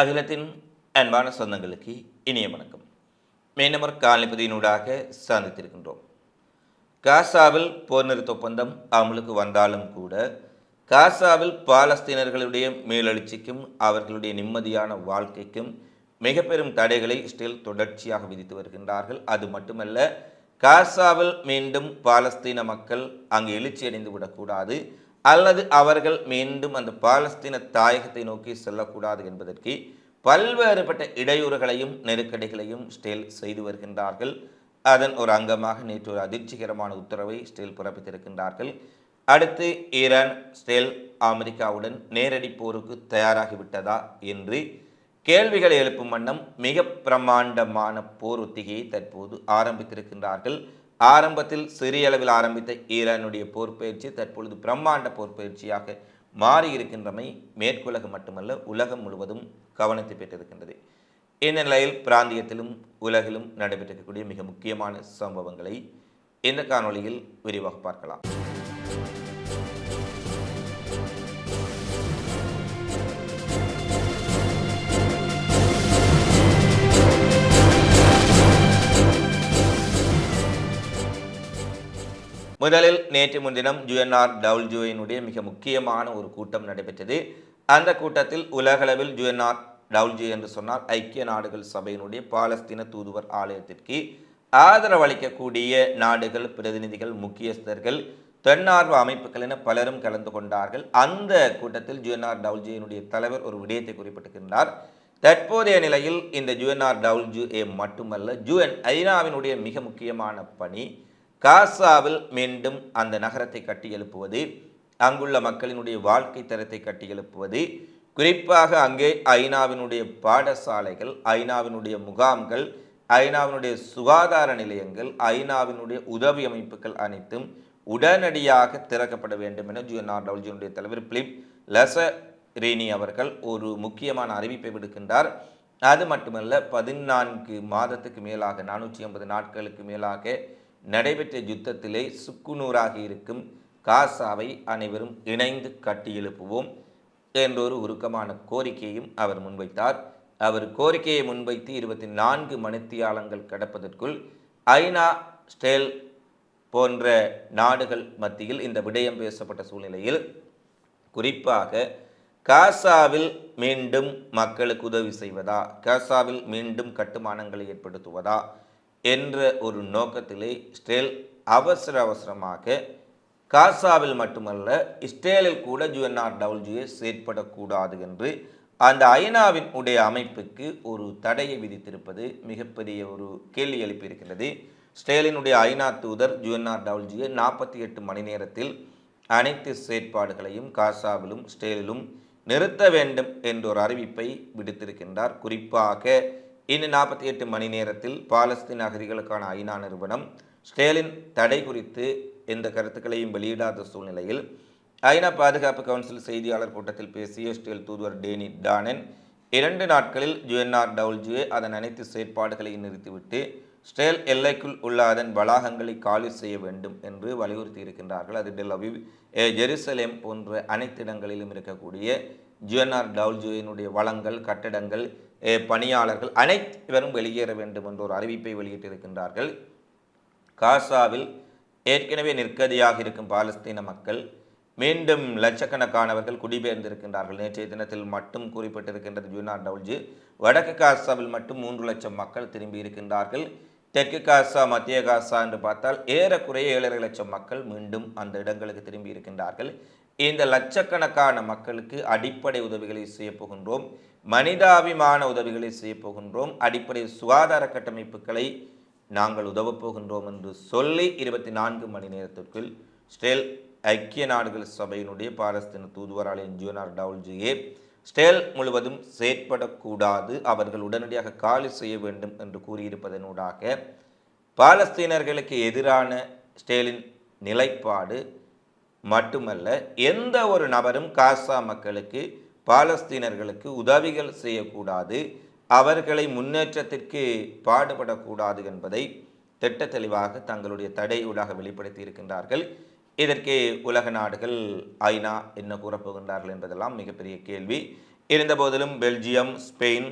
அகிலத்தின் அன்பான சொந்தங்களுக்கு இனிய வணக்கம். மீனவர் காலனிபதியினூடாக சந்தித்திருக்கின்றோம். காசாவில் போர் நிறுத்த ஒப்பந்தம் அமலுக்கு வந்தாலும் கூட காசாவில் பாலஸ்தீனர்களுடைய மேலெழுச்சிக்கும் அவர்களுடைய நிம்மதியான வாழ்க்கைக்கும் மிக பெரும் தடைகளை இஸ்ரேல் தொடர்ச்சியாக விதித்து வருகின்றார்கள். அது மட்டுமல்ல காசாவில் மீண்டும் பாலஸ்தீன மக்கள் அங்கு எழுச்சி அடைந்து விடக்கூடாது. அல்லது அவர்கள் மீண்டும் அந்த பாலஸ்தீன தாயகத்தை நோக்கி செல்லக்கூடாது என்பதற்கு பல்வேறுபட்ட இடையூறுகளையும் நெருக்கடிகளையும் ஸ்டேல் செய்து வருகின்றார்கள். அதன் ஒரு அங்கமாக நேற்று ஒரு அதிர்ச்சிகரமான உத்தரவை ஸ்டேல் பிறப்பித்திருக்கின்றார்கள். அடுத்து ஈரான் ஸ்டேல் அமெரிக்காவுடன் நேரடி போருக்கு தயாராகிவிட்டதா என்று கேள்விகளை எழுப்பும் வண்ணம் மிக பிரமாண்டமான போர் ஒத்திகையை தற்போது ஆரம்பித்திருக்கின்றார்கள். ஆரம்பத்தில் சிறிய அளவில் ஆரம்பித்த ஈரானுடைய போர் பயிற்சி தற்பொழுது பிரம்மாண்ட போர் பயிற்சியாக மாறியிருக்கின்றமை மேற்குலகம் மட்டுமல்ல உலகம் முழுவதும் கவனத்தை பெற்றிருக்கின்றது. இந்த நிலையில் பிராந்தியத்திலும் உலகிலும் நடைபெற்றிருக்கக்கூடிய மிக முக்கியமான சம்பவங்களை இந்த காணொளியில் விரிவாக பார்க்கலாம். முதலில் நேற்று முன்தினம் ஜுஎன்ஆர் டவுல்ஜுவினுடைய மிக முக்கியமான ஒரு கூட்டம் நடைபெற்றது. அந்த கூட்டத்தில் உலகளவில் ஜுஎன்ஆர் டவுல்ஜு என்று சொன்னால் ஐக்கிய நாடுகள் சபையினுடைய பாலஸ்தீன தூதுவர் ஆலயத்திற்கு ஆதரவளிக்கக்கூடிய நாடுகள் பிரதிநிதிகள் முக்கியஸ்தர்கள் தன்னார்வ அமைப்புகள் என பலரும் கலந்து கொண்டார்கள். அந்த கூட்டத்தில் ஜுஎன்ஆர் டவுல்ஜியினுடைய தலைவர் ஒரு விடயத்தை குறிப்பிட்டிருக்கின்றார். தற்போதைய நிலையில் இந்த ஜுஎன்ஆர் டவுல்ஜு ஏ மட்டுமல்ல ஜுஎன் ஐநாவினுடைய மிக முக்கியமான பணி காசாவில் மீண்டும் அந்த நகரத்தை கட்டி எழுப்புவது அங்குள்ள மக்களினுடைய வாழ்க்கை தரத்தை கட்டி எழுப்புவது குறிப்பாக அங்கே ஐநாவினுடைய பாடசாலைகள் ஐநாவினுடைய முகாம்கள் ஐநாவினுடைய சுகாதார நிலையங்கள் ஐநாவினுடைய உதவி அமைப்புகள் அனைத்தும் உடனடியாக திறக்கப்பட வேண்டும் என ஜிஎன்ஆர் தலைவர் பிலிப் லச ரேனி அவர்கள் ஒரு முக்கியமான அறிவிப்பை விடுக்கின்றார். அது மட்டுமல்ல பதினான்கு மாதத்துக்கு மேலாக நானூற்றி ஐம்பது நாட்களுக்கு மேலாக நடைபெற்ற யுத்தத்திலே சுக்குநூறாக இருக்கும் காசாவை அனைவரும் இணைந்து கட்டியெழுப்புவோம் என்றொரு உருக்கமான கோரிக்கையும் அவர் முன்வைத்தார். அவர் கோரிக்கையை முன்வைத்து இருபத்தி நான்கு மணித்தியாலங்கள் கடப்பதற்குள் ஐநா ஸ்டேல் போன்ற நாடுகள் மத்தியில் இந்த விடயம் பேசப்பட்ட சூழ்நிலையில் குறிப்பாக காசாவில் மீண்டும் மக்களுக்கு உதவி செய்வதா? காசாவில் மீண்டும் கட்டுமானங்களை ஏற்படுத்துவதா? என்ற ஒரு நோக்கத்திலே இஸ்ரேல் அவசர அவசரமாக காசாவில் மட்டுமல்ல இஸ்ரேலில் கூட ஜுஎன்ஆர் டபிள்யூஏ செயற்படக்கூடாது என்று அந்த ஐநாவின் உடைய அமைப்புக்கு ஒரு தடையை விதித்திருப்பது மிகப்பெரிய ஒரு கேள்வி எழுப்பியிருக்கிறது ஸ்டேலினுடைய ஐநா தூதர் ஜுஎன்ஆர் டபிள்யூஏ நாற்பத்தி எட்டு மணி நேரத்தில் அனைத்து செயற்பாடுகளையும் காசாவிலும் ஸ்டேலிலும் நிறுத்த வேண்டும் என்ற ஒரு அறிவிப்பை விடுத்திருக்கின்றார். குறிப்பாக இன்னும் நாற்பத்தி எட்டு மணி நேரத்தில் பாலஸ்தீன் அகதிகளுக்கான ஐநா நிறுவனம் ஸ்டேலின் தடை குறித்து எந்த கருத்துக்களையும் வெளியிடாத சூழ்நிலையில் ஐநா பாதுகாப்பு கவுன்சில் செய்தியாளர் கூட்டத்தில் பேசிய ஸ்டேல் தூதுவர் டேனி டானன் இரண்டு நாட்களில் ஜுஎன்ஆர் டவுல்ஜுவே அதன் அனைத்து செயற்பாடுகளையும் நிறுத்திவிட்டு ஸ்டேல் எல்லைக்குள் உள்ள அதன் வளாகங்களை காலி செய்ய வேண்டும் என்று வலியுறுத்தி இருக்கின்றார்கள் அது டெல் ஜெருசலேம் போன்ற அனைத்து இடங்களிலும் இருக்கக்கூடிய ஜுஎன்ஆர் டவுல்ஜுவினுடைய வளங்கள் கட்டடங்கள் பணியாளர்கள் அனைவரும் வெளியேற வேண்டும் என்ற ஒரு அறிவிப்பை வெளியிட்டிருக்கின்றார்கள். காசாவில் ஏற்கனவே நிற்கதியாக இருக்கும் பாலஸ்தீன மக்கள் மீண்டும் லட்சக்கணக்கானவர்கள் குடிபெயர்ந்திருக்கின்றார்கள். நேற்றைய தினத்தில் மட்டும் குறிப்பிட்டிருக்கின்றது ஜூனார் டவுல்ஜி. வடக்கு காசாவில் மட்டும் மூன்று லட்சம் மக்கள் திரும்பி இருக்கின்றார்கள். தெற்கு காசா மத்திய காசா என்று பார்த்தால் ஏறக்குறைய ஏழரை லட்சம் மக்கள் மீண்டும் அந்த இடங்களுக்கு திரும்பி இருக்கின்றார்கள். இந்த லட்சக்கணக்கான மக்களுக்கு அடிப்படை உதவிகளை செய்ய போகின்றோம். மனிதாபிமான உதவிகளை செய்ய போகின்றோம். அடிப்படை சுகாதார கட்டமைப்புகளை நாங்கள் உதவப் போகின்றோம் என்று சொல்லி இருபத்தி நான்கு மணி நேரத்திற்குள் ஸ்டேல் ஐக்கிய நாடுகள் சபையினுடைய பாலஸ்தீன தூதுவராளின் ஜியோனார் டவுல்ஜியே ஸ்டேல் முழுவதும் செயற்படக்கூடாது. அவர்கள் உடனடியாக காலி செய்ய வேண்டும் என்று கூறியிருப்பதனூடாக பாலஸ்தீனர்களுக்கு எதிரான ஸ்டேலின் நிலைப்பாடு மட்டுமல்ல எந்த ஒரு நபரும் காசா மக்களுக்கு பாலஸ்தீனர்களுக்கு உதவிகள் செய்யக்கூடாது அவர்களை முன்னேற்றத்திற்கு பாடுபடக்கூடாது என்பதை திட்ட தெளிவாக தங்களுடைய தடையூடாக வெளிப்படுத்தி இருக்கின்றார்கள். இதற்கு உலக நாடுகள் ஐநா என்ன கூறப்போகின்றார்கள் என்பதெல்லாம் மிகப்பெரிய கேள்வி. இருந்தபோதிலும் பெல்ஜியம் ஸ்பெயின்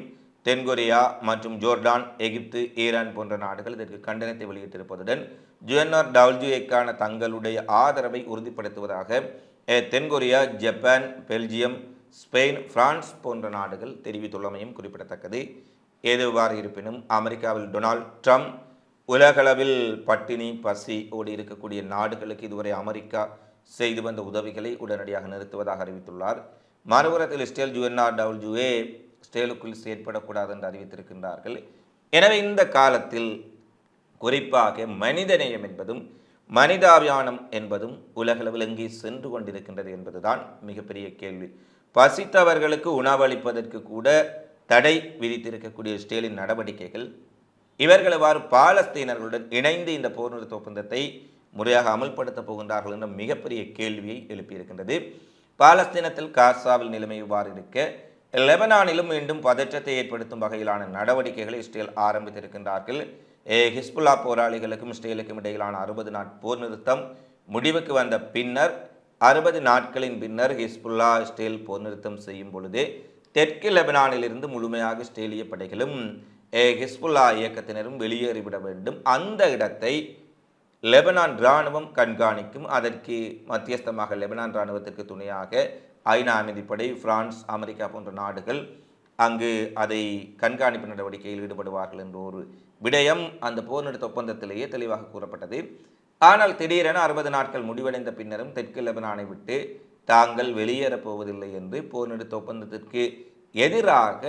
தென்கொரியா மற்றும் ஜோர்டான் எகிப்து ஈரான் போன்ற நாடுகள் இதற்கு கண்டனத்தை வெளியிட்டிருப்பதுடன் ஜுஎன்ஆர் டபிள்யூஏக்கான தங்களுடைய ஆதரவை உறுதிப்படுத்துவதாக தென்கொரியா ஜப்பான் பெல்ஜியம் ஸ்பெயின் பிரான்ஸ் போன்ற நாடுகள் தெரிவித்துள்ளமையும் குறிப்பிடத்தக்கது. ஏதுவாறு இருப்பினும் அமெரிக்காவில் டொனால்ட் ட்ரம்ப் உலகளவில் பட்டினி பசி ஓடி இருக்கக்கூடிய நாடுகளுக்கு இதுவரை அமெரிக்கா செய்து வந்த உதவிகளை உடனடியாக நிறுத்துவதாக அறிவித்துள்ளார். மறுபுறத்தில் ஸ்டேல் ஜுஎன்ஆர் டபிள்யூஏ ஸ்டேலுக்குள் செயற்படக்கூடாது என்று அறிவித்திருக்கின்றார்கள். எனவே இந்த காலத்தில் குறிப்பாக மனிதநேயம் என்பதும் மனிதாபியானம் என்பதும் உலகளவில் எங்கே சென்று கொண்டிருக்கின்றது என்பதுதான் மிகப்பெரிய கேள்வி. பசித்தவர்களுக்கு உணவளிப்பதற்கு கூட தடை விதித்திருக்கக்கூடிய ஸ்டேலின் நடவடிக்கைகள் இவர்கள் இவ்வாறு பாலஸ்தீனர்களுடன் இணைந்து இந்த போர் நிறுத்த ஒப்பந்தத்தை முறையாக அமல்படுத்தப் போகின்றார்கள் என்ற மிகப்பெரிய கேள்வியை எழுப்பியிருக்கின்றது. பாலஸ்தீனத்தில் காசாவில் நிலைமை இவ்வாறு இருக்க லெபனானிலும் மீண்டும் பதற்றத்தை ஏற்படுத்தும் வகையிலான நடவடிக்கைகளை இஸ்ரேல் ஆரம்பித்திருக்கின்றார்கள். ஹிஸ்புல்லா போராளிகளுக்கும் இஸ்ரேலுக்கும் இடையிலான அறுபது நாட் போர் நிறுத்தம் முடிவுக்கு வந்த பின்னர் அறுபது நாட்களின் பின்னர் ஹிஸ்புல்லா இஸ்ரேல் போர் நிறுத்தம் செய்யும் பொழுது தெற்கு லெபனானிலிருந்து முழுமையாக இஸ்ரேலிய படைகளும் ஹிஸ்புல்லா இயக்கத்தினரும் வெளியேறிவிட வேண்டும். அந்த இடத்தை லெபனான் இராணுவம் கண்காணிக்கும். அதற்கு மத்தியஸ்தமாக லெபனான் இராணுவத்திற்கு துணையாக ஐநா அமைதிப்படை பிரான்ஸ் அமெரிக்கா போன்ற நாடுகள் அங்கு அதை கண்காணிப்பு நடவடிக்கையில் ஈடுபடுவார்கள் என்ற ஒரு விடயம் அந்த போர் நிறுத்த ஒப்பந்தத்திலேயே தெளிவாக கூறப்பட்டது. ஆனால் திடீரென அறுபது நாட்கள் முடிவடைந்த பின்னரும் தெற்கு லெபனானை விட்டு தாங்கள் வெளியேறப் போவதில்லை என்று போர் நிறுத்த ஒப்பந்தத்திற்கு எதிராக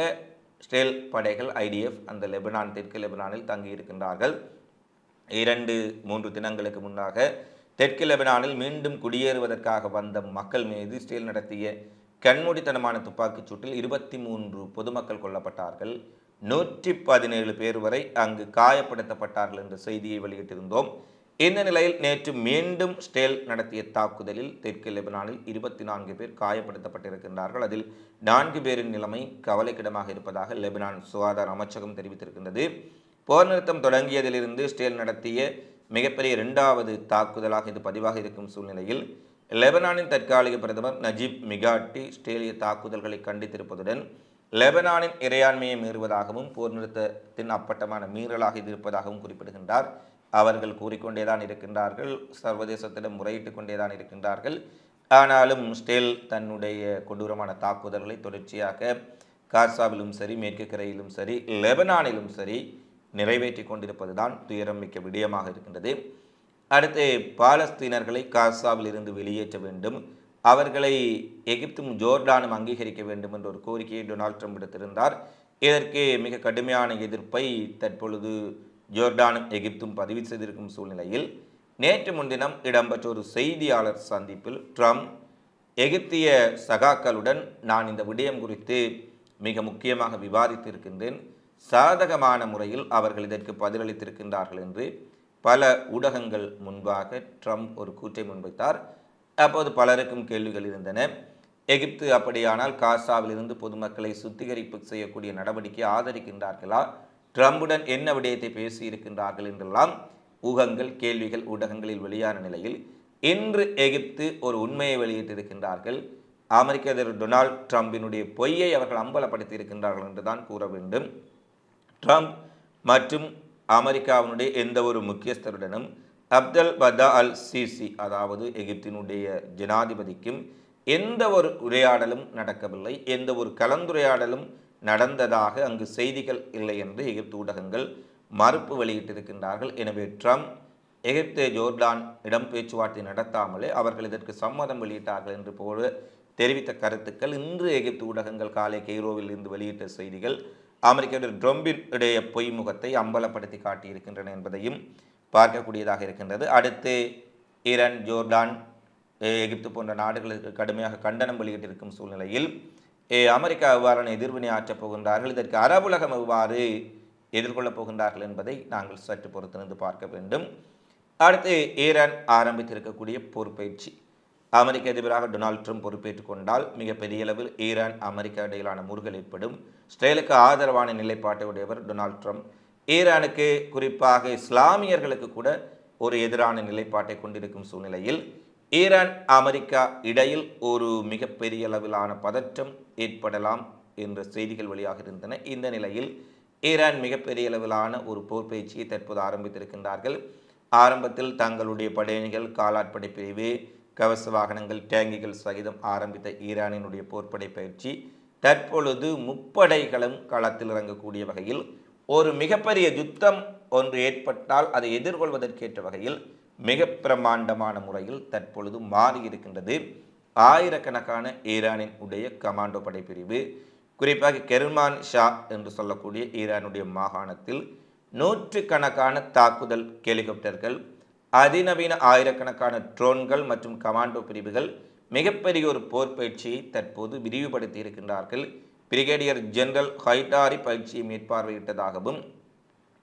ஸ்டேல் படைகள் ஐடிஎஃப் அந்த லெபனான் தெற்கு லெபனானில் தங்கியிருக்கின்றார்கள். இரண்டு மூன்று தினங்களுக்கு முன்னாக தெற்கு லெபனானில் மீண்டும் குடியேறுவதற்காக வந்த மக்கள் மீது இஸ்ரேல் நடத்திய கண்மூடித்தனமான துப்பாக்கிச் சூட்டில் இருபத்தி மூன்று பொதுமக்கள் கொல்லப்பட்டார்கள். நூற்றி பதினேழு பேர் வரை அங்கு காயப்படுத்தப்பட்டார்கள் என்ற செய்தியை வெளியிட்டிருந்தோம். இந்த நிலையில் நேற்று மீண்டும் ஸ்டேல் நடத்திய தாக்குதலில் தெற்கு லெபனானில் இருபத்தி நான்கு பேர் காயப்படுத்தப்பட்டிருக்கின்றார்கள். அதில் நான்கு பேரின் நிலைமை கவலைக்கிடமாக இருப்பதாக லெபனான் சுகாதார அமைச்சகம் தெரிவித்திருக்கின்றது. போர் நிறுத்தம் தொடங்கியதிலிருந்து ஸ்டேல் நடத்திய மிகப்பெரிய இரண்டாவது தாக்குதலாக இது பதிவாக இருக்கும் சூழ்நிலையில் லெபனானின் தற்காலிக பிரதமர் நஜீப் மிகாட்டி இஸ்ரேலிய தாக்குதல்களை கண்டித்திருப்பதுடன் லெபனானின் இறையாண்மையை மீறுவதாகவும் போர் நிறுத்தத்தின் அப்பட்டமான மீறலாக இது இருப்பதாகவும் குறிப்பிடுகின்றார். அவர்கள் கூறிக்கொண்டேதான் இருக்கின்றார்கள் சர்வதேசத்திடம் முறையிட்டுக் கொண்டேதான் இருக்கின்றார்கள். ஆனாலும் ஸ்டேல் தன்னுடைய கொடூரமான தாக்குதல்களை தொடர்ச்சியாக காசாவிலும் சரி மேற்கு கரையிலும் சரி லெபனானிலும் சரி நிறைவேற்றி கொண்டிருப்பதுதான் துயரம் மிக்க விடயமாக இருக்கின்றது. அடுத்து பாலஸ்தீனர்களை காசாவில் இருந்து வெளியேற்ற வேண்டும். அவர்களை எகிப்தும் ஜோர்டானும் அங்கீகரிக்க வேண்டும் என்ற ஒரு கோரிக்கையை டொனால்ட் ட்ரம்ப் எடுத்திருந்தார் இதற்கு மிக கடுமையான எதிர்ப்பை தற்பொழுது ஜோர்டானும் எகிப்தும் பதிவு செய்திருக்கும் சூழ்நிலையில் நேற்று முன்தினம் இடம்பெற்ற ஒரு செய்தியாளர் சந்திப்பில் ட்ரம்ப் எகிப்திய சகாக்களுடன் நான் இந்த விடயம் குறித்து மிக முக்கியமாக விவாதித்திருக்கின்றேன். சாதகமான முறையில் அவர்கள் இதற்கு பதிலளித்திருக்கின்றார்கள் என்று பல ஊடகங்கள் முன்பாக ட்ரம்ப் ஒரு கூற்றை முன்வைத்தார். அப்போது பலருக்கும் கேள்விகள் இருந்தன. எகிப்து அப்படியானால் காசாவிலிருந்து பொதுமக்களை சுத்திகரிப்பு செய்யக்கூடிய நடவடிக்கை ஆதரிக்கின்றார்களா? ட்ரம்புடன் என்ன விடயத்தை பேசியிருக்கின்றார்கள் என்றெல்லாம் ஊகங்கள் கேள்விகள் ஊடகங்களில் வெளியான நிலையில் இன்று எகிப்து ஒரு உண்மையை வெளியிட்டிருக்கின்றார்கள். அமெரிக்க அதிபர் டொனால்ட் ட்ரம்பினுடைய பொய்யை அவர்கள் அம்பலப்படுத்தி இருக்கின்றார்கள் என்றுதான் கூற வேண்டும். ட்ரம்ப் மற்றும் அமெரிக்காவினுடைய எந்த ஒரு முக்கியஸ்தருடனும் அப்தல் பதா அல் சிசி அதாவது எகிப்தினுடைய ஜனாதிபதிக்கும் எந்த ஒரு உரையாடலும் நடக்கவில்லை. எந்த ஒரு கலந்துரையாடலும் நடந்ததாக அங்கு செய்திகள் இல்லை என்று எகிப்து ஊடகங்கள் மறுப்பு வெளியிட்டிருக்கின்றார்கள். எனவே ட்ரம்ப் எகிப்து ஜோர்டான் இடம் பேச்சுவார்த்தை நடத்தாமலே அவர்கள் இதற்கு சம்மதம் வெளியிட்டார்கள் என்று போல தெரிவித்த கருத்துக்கள் இன்று எகிப்து ஊடகங்கள் காலை கெய்ரோவில் இருந்து வெளியிட்ட செய்திகள் அமெரிக்காவில் ட்ரம்பின் இடைய பொய்முகத்தை அம்பலப்படுத்தி காட்டியிருக்கின்றன என்பதையும் பார்க்கக்கூடியதாக இருக்கின்றது. அடுத்து ஈரான் ஜோர்டான் எகிப்து போன்ற நாடுகளுக்கு கடுமையாக கண்டனம் வெளியிட்டிருக்கும் சூழ்நிலையில் அமெரிக்கா எவ்வாறான எதிர்வினை ஆற்றப் போகின்றார்கள் இதற்கு அரபுலகம் எவ்வாறு எதிர்கொள்ளப் போகின்றார்கள் என்பதை நாங்கள் சற்று பொறுத்திருந்து பார்க்க வேண்டும். அடுத்து ஈரான் ஆரம்பித்திருக்கக்கூடிய பொறுப்பேற்சி அமெரிக்க அதிபராக டொனால்ட் ட்ரம்ப் பொறுப்பேற்றுக் கொண்டால் மிகப்பெரிய அளவில் ஈரான் அமெரிக்கா இடையிலான முறுகல் ஏற்படும். இஸ்ரேலுக்கு ஆதரவான நிலைப்பாட்டை உடையவர் டொனால்ட் ட்ரம்ப். ஈரானுக்கு குறிப்பாக இஸ்லாமியர்களுக்கு கூட ஒரு எதிரான நிலைப்பாட்டை கொண்டிருக்கும் சூழ்நிலையில் ஈரான் அமெரிக்கா இடையில் ஒரு மிகப்பெரிய அளவிலான பதற்றம் ஏற்படலாம் என்ற செய்திகள் வெளியாக இருந்தன. இந்த நிலையில் ஈரான் மிகப்பெரிய அளவிலான ஒரு போர் பயிற்சியை தற்போது ஆரம்பித்திருக்கின்றார்கள். ஆரம்பத்தில் தங்களுடைய படையணிகள் காலாட்படை பிரிவு கவச வாகனங்கள் டேங்கிகள் சகிதம் ஆரம்பித்த ஈரானினுடைய போர்ப்படை பயிற்சி தற்பொழுது முப்படைகளும் களத்தில் இறங்கக்கூடிய வகையில் ஒரு மிகப்பெரிய யுத்தம் ஒன்று ஏற்பட்டால் அதை எதிர்கொள்வதற்கேற்ற வகையில் மிக பிரமாண்டமான முறையில் தற்பொழுது மாறி இருக்கின்றது. ஆயிரக்கணக்கான ஈரானின் உடைய கமாண்டோ படைப்பிரிவு குறிப்பாக கெர்மான் ஷா என்று சொல்லக்கூடிய ஈரானுடைய மாகாணத்தில் நூற்றுக்கணக்கான தாக்குதல் ஹெலிகாப்டர்கள் அதிநவீன ஆயிரக்கணக்கான ட்ரோன்கள் மற்றும் கமாண்டோ பிரிவுகள் மிகப்பெரிய ஒரு போர் பயிற்சியை தற்போது விரிவுபடுத்தி இருக்கின்றார்கள். பிரிகேடியர் ஜெனரல் ஹைட்டாரி பயிற்சியை மேற்பார்வையிட்டதாகவும்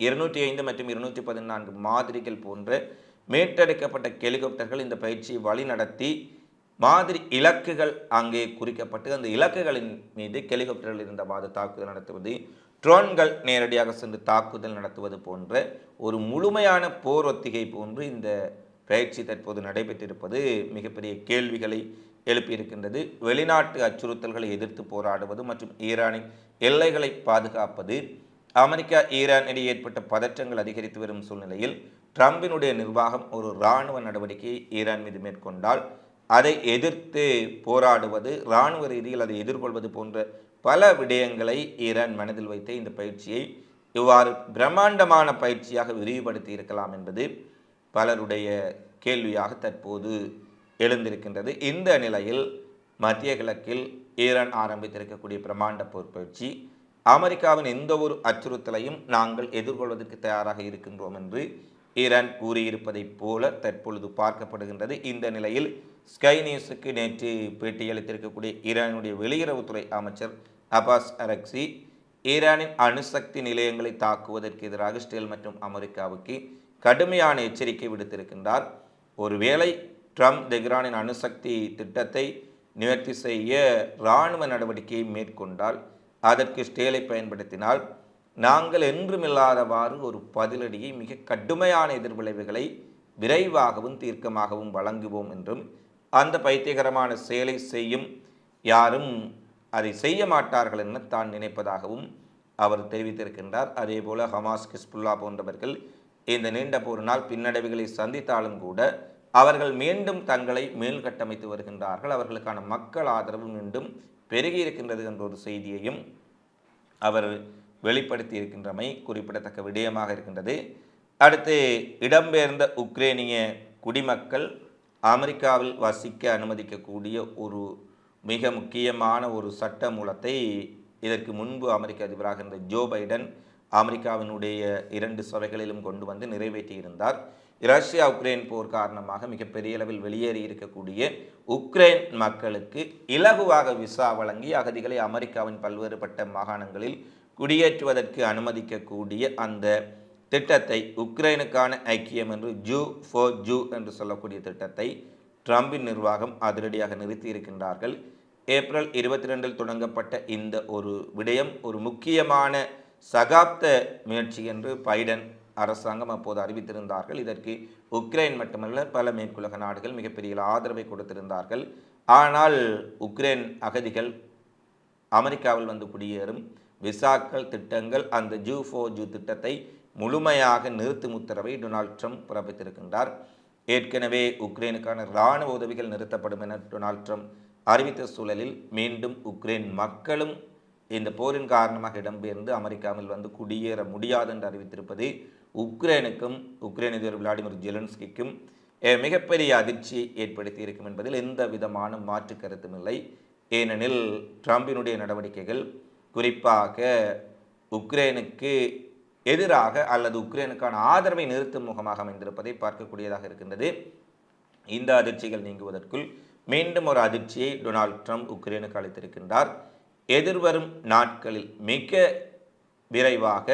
இருநூற்றி ஐந்து மற்றும் இருநூற்றி பதினான்கு மாதிரிகள் போன்ற மீட்டெடுக்கப்பட்ட ஹெலிகாப்டர்கள் இந்த பயிற்சியை வழிநடத்தி மாதிரி இலக்குகள் அங்கே குறிக்கப்பட்டு அந்த இலக்குகளின் மீது ஹெலிகாப்டர்கள் இருந்தவாறு தாக்குதல் நடத்துவது ட்ரோன்கள் நேரடியாக சென்று தாக்குதல் நடத்துவது போன்ற ஒரு முழுமையான போர் ஒத்திகை போன்று இந்த பயிற்சி தற்போது நடைபெற்றிருப்பது மிகப்பெரிய கேள்விகளை எழுப்பியிருக்கின்றது. வெளிநாட்டு அச்சுறுத்தல்களை எதிர்த்து போராடுவது மற்றும் ஈரானின் எல்லைகளை பாதுகாப்பது அமெரிக்கா ஈரான் இடையே ஏற்பட்ட பதற்றங்கள் அதிகரித்து வரும் சூழ்நிலையில் ட்ரம்பினுடைய நிர்வாகம் ஒரு இராணுவ நடவடிக்கையை ஈரான் மீது மேற்கொண்டால் அதை எதிர்த்து போராடுவது இராணுவ ரீதியில் அதை எதிர்கொள்வது போன்ற பல விடயங்களை ஈரான் மனதில் வைத்து இந்த பயிற்சியை இவ்வாறு பிரம்மாண்டமான பயிற்சியாக விரிவுபடுத்தி இருக்கலாம் என்பது பலருடைய கேள்வியாக தற்போது எழுந்திருக்கின்றது. இந்த நிலையில் மத்திய கிழக்கில் ஈரான் ஆரம்பித்திருக்கக்கூடிய பிரம்மாண்ட போர் பயிற்சி அமெரிக்காவின் எந்த ஒரு அச்சுறுத்தலையும் நாங்கள் எதிர்கொள்வதற்கு தயாராக இருக்கின்றோம் என்று ஈரான் கூறியிருப்பதைப் போல தற்பொழுது பார்க்கப்படுகின்றது. இந்த நிலையில் ஸ்கை நியூஸுக்கு நேற்று பேட்டியளித்திருக்கக்கூடிய ஈரானுடைய வெளியுறவுத்துறை அமைச்சர் அபாஸ் அரக்சி ஈரானின் அணுசக்தி நிலையங்களை தாக்குவதற்கு எதிராக இஸ்ரேல் மற்றும் அமெரிக்காவுக்கு கடுமையான எச்சரிக்கை விடுத்திருக்கின்றார். ஒருவேளை ட்ரம்ப் தெஹ்ரானின் அணுசக்தி திட்டத்தை நிவர்த்தி செய்ய இராணுவ நடவடிக்கையை மேற்கொண்டால் அதற்கு ஸ்டேலை பயன்படுத்தினால் நாங்கள் என்றுமில்லாதவாறு ஒரு பதிலடியை மிக கடுமையான எதிர்விளைவுகளை விரைவாகவும் தீர்க்கமாகவும் வழங்குவோம் என்றும் அந்த பைத்தியகரமான செயலை செய்யும் யாரும் அதை செய்ய மாட்டார்கள் என தான் நினைப்பதாகவும் அவர் தெரிவித்திருக்கின்றார். அதேபோல ஹமாஸ் கிஸ்புல்லா போன்றவர்கள் இந்த நீண்ட போரினால் பின்னடைவுகளை சந்தித்தாலும் கூட அவர்கள் மீண்டும் தங்களை மேல்கட்டமைத்து வருகின்றார்கள். அவர்களுக்கான மக்கள் ஆதரவு மீண்டும் பெருகி இருக்கின்றது என்ற ஒரு செய்தியையும் அவர் வெளிப்படுத்தி இருக்கின்றமை குறிப்பிடத்தக்க விடயமாக இருக்கின்றது. அடுத்து இடம்பெயர்ந்த உக்ரேனிய குடிமக்கள் அமெரிக்காவில் வசிக்க அனுமதிக்கக்கூடிய ஒரு மிக முக்கியமான ஒரு சட்ட மூலத்தை இதற்கு முன்பு அமெரிக்க அதிபராக இருந்த ஜோ பைடன் அமெரிக்காவினுடைய இரண்டு சபைகளிலும் கொண்டு வந்து நிறைவேற்றியிருந்தார். ரஷ்யா உக்ரைன் போர் காரணமாக மிகப்பெரிய அளவில் வெளியேறி இருக்கக்கூடிய உக்ரைன் மக்களுக்கு இலகுவாக விசா வழங்கி அகதிகளை அமெரிக்காவின் பல்வேறுபட்ட மாகாணங்களில் குடியேற்றுவதற்கு அனுமதிக்கக்கூடிய அந்த திட்டத்தை உக்ரைனுக்கான ஐக்கியம் என்று ஜூ ஃபோர் ஜூ என்று சொல்லக்கூடிய திட்டத்தை ட்ரம்பின் நிர்வாகம் அதிரடியாக நிறுத்தி இருக்கின்றார்கள். ஏப்ரல் இருபத்தி ரெண்டில் தொடங்கப்பட்ட இந்த ஒரு விடயம் ஒரு முக்கியமான சகாப்த முயற்சி என்று பைடன் அரசாங்கம் அப்போது அறிவித்திருந்தார்கள். இதற்கு உக்ரைன் மட்டுமல்ல பல மேற்குலக நாடுகள் மிகப்பெரிய ஆதரவை கொடுத்திருந்தார்கள். ஆனால் உக்ரைன் அகதிகள் அமெரிக்காவில் வந்து குடியேறும் விசாக்கள் திட்டங்கள் அந்த ஜூ ஃபோ ஜூ திட்டத்தை முழுமையாக நிறுத்தும் உத்தரவை டொனால்ட் ட்ரம்ப் பிறப்பித்திருக்கின்றார். ஏற்கனவே உக்ரைனுக்கான இராணுவ உதவிகள் நிறுத்தப்படும் என டொனால்ட் ட்ரம்ப் அறிவித்த சூழலில் மீண்டும் உக்ரைன் மக்களும் இந்த போரின் காரணமாக இடம்பெயர்ந்து அமெரிக்காவில் வந்து குடியேற முடியாது என்று அறிவித்திருப்பது உக்ரைனுக்கும் உக்ரைன் அதிபர் விளாடிமிர் ஜெலன்ஸ்கிக்கும் மிகப்பெரிய அதிர்ச்சியை ஏற்படுத்தி இருக்கும் என்பதில் எந்த விதமான மாற்று கருத்தும் இல்லை. ஏனெனில் ட்ரம்பினுடைய நடவடிக்கைகள் குறிப்பாக உக்ரைனுக்கு எதிராக அல்லது உக்ரைனுக்கான ஆதரவை நிறுத்தும் முகமாக அமைந்திருப்பதை பார்க்கக்கூடியதாக இருக்கின்றது. இந்த அதிர்ச்சிகள் நீங்குவதற்குள் மீண்டும் ஒரு அதிர்ச்சியை டொனால்ட் ட்ரம்ப் உக்ரைனுக்கு அளித்திருக்கின்றார். எதிர்வரும் நாட்களில் மிக விரைவாக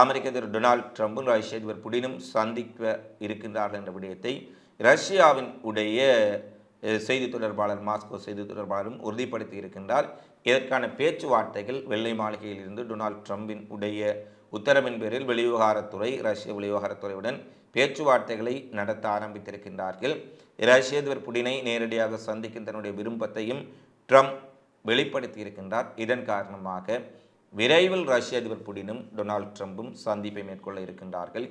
அமெரிக்க அதிபர் டொனால்ட் ட்ரம்பும் ரஷ்ய அதிபர் புடினும் சந்திக்க இருக்கின்றார்கள் என்ற விடயத்தை ரஷ்யாவின் உடைய செய்தி தொடர்பாளர் மாஸ்கோ செய்தி தொடர்பாளரும் உறுதிப்படுத்தி இருக்கின்றார். இதற்கான பேச்சுவார்த்தைகள் வெள்ளை மாளிகையில் இருந்து டொனால்ட் ட்ரம்பின் உடைய உத்தரவின் பேரில் வெளிவிவகாரத்துறை ரஷ்ய வெளிவிவகாரத்துறையுடன் பேச்சுவார்த்தைகளை நடத்த ஆரம்பித்திருக்கின்றார்கள். ரஷ்ய அதிபர் புடினை நேரடியாக சந்திக்கும் தன்னுடைய விருப்பத்தையும் ட்ரம்ப் வெளிப்படுத்தி இருக்கின்றார் இதன் காரணமாக விரைவில் ரஷ்ய அதிபர் புடினும் டொனால்ட் ட்ரம்பும் சந்திப்பை மேற்கொள்ள இருக்கின்றார்கள்.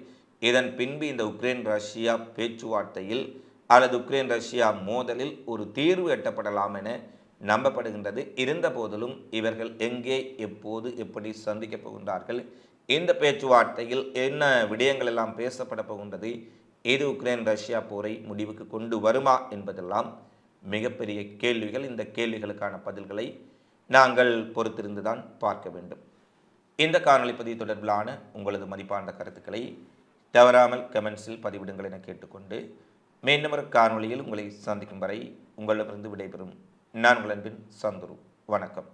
இதன் பின்பு இந்த உக்ரைன் ரஷ்யா பேச்சுவார்த்தையில் அல்லது உக்ரைன் ரஷ்யா மோதலில் ஒரு தீர்வு எட்டப்படலாம் என நம்பப்படுகின்றது. இருந்த போதிலும் இவர்கள் எங்கே எப்போது எப்படி சந்திக்கப் போகின்றார்கள் இந்த பேச்சுவார்த்தையில் என்ன விடயங்கள் எல்லாம் பேசப்பட போகின்றது? இது உக்ரைன் ரஷ்யா போரை முடிவுக்கு கொண்டு வருமா என்பதெல்லாம் மிகப்பெரிய கேள்விகள். இந்த கேள்விகளுக்கான பதில்களை நாங்கள் பொறுத்திருந்து தான் பார்க்க வேண்டும். இந்த காணொளி பதிவு தொடர்பிலான உங்களது மதிப்பான கருத்துக்களை தவறாமல் கமெண்ட்ஸில் பதிவிடுங்கள் என கேட்டுக்கொண்டு மீண்டும் ஒரு காணொளியில் உங்களை சந்திக்கும் வரை உங்களிடமிருந்து விடைபெறும் நான் உங்கள் அன்பின் சந்துரு. வணக்கம்.